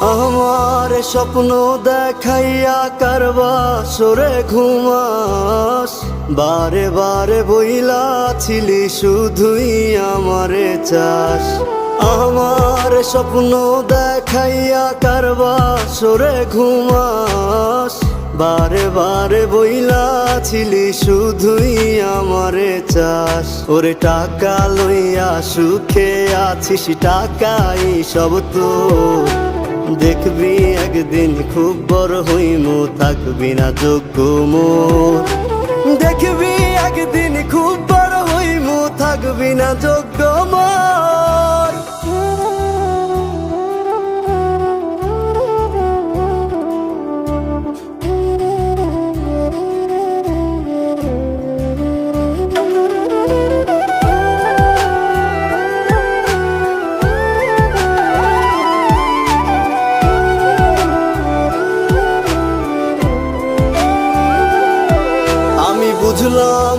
আমার স্বপ্ন দেখাইয়া কারবা সরে ঘুমাস। বারে বারে বইলা ছিলি শুধুই আমারে চাস। আমার স্বপ্ন দেখাইয়া কারবা সরে ঘুমাস। বারে বারে বইলা ছিলি শুধুই আমারে চাস। ওরে টাকা লইয়া সুখে আছিস, টাকাই সব তো দেখবি একদিন খুব বড় হইমু, থাকবি না যোগ্য মোর। দেখবি একদিন খুব বড় হইমু, থাকবি না যোগ্য মোর।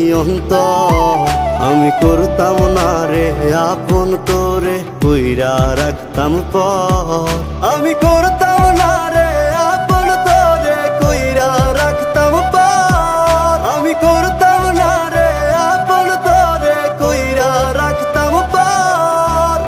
এই আমি করতাম না রে আপন তোরে কইরা রাখতাম পর আমি করতাম